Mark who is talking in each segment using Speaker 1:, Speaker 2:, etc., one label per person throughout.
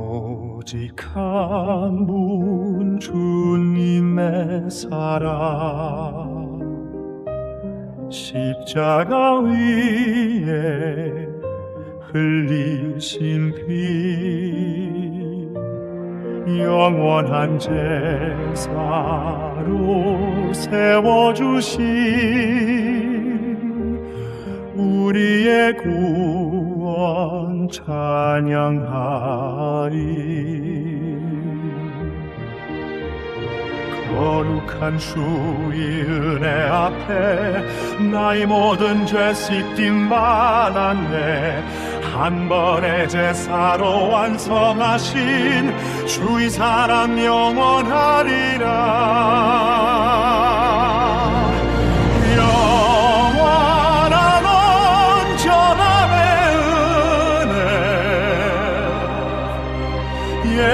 Speaker 1: 오직 한 분 주님의 사랑. 십자가 위에 흘리신 피 영원한 제사로 세워주신 우리의 구원 찬양하리. 거룩한 주의 은혜 앞에 나의 모든 죄 씻김만 안내 한 번의 제사로 완성하신 주의 사랑 영원하리라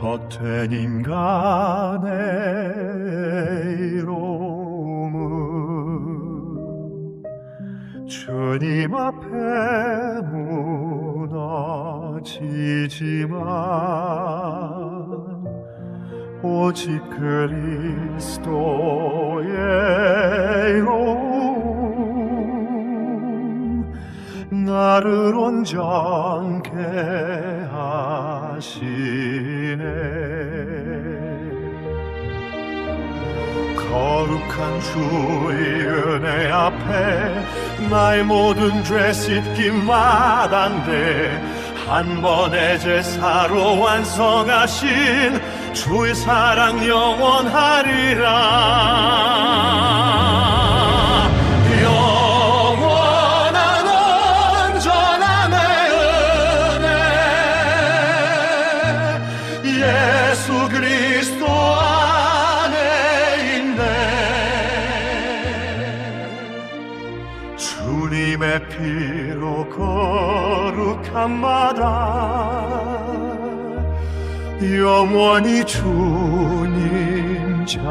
Speaker 1: 헛된 인간의 이로움은 주님 앞에 무너지지만 오직 그리스도의 이로움 나를 온전케 하시 거룩한 주의 은혜 앞에 나의 모든 죄 씻기 마땅돼. 한 번의 제사로 완성하신 주의 사랑 영원하리라 주님의 피로 거룩한 마다. 영원히 주님 찬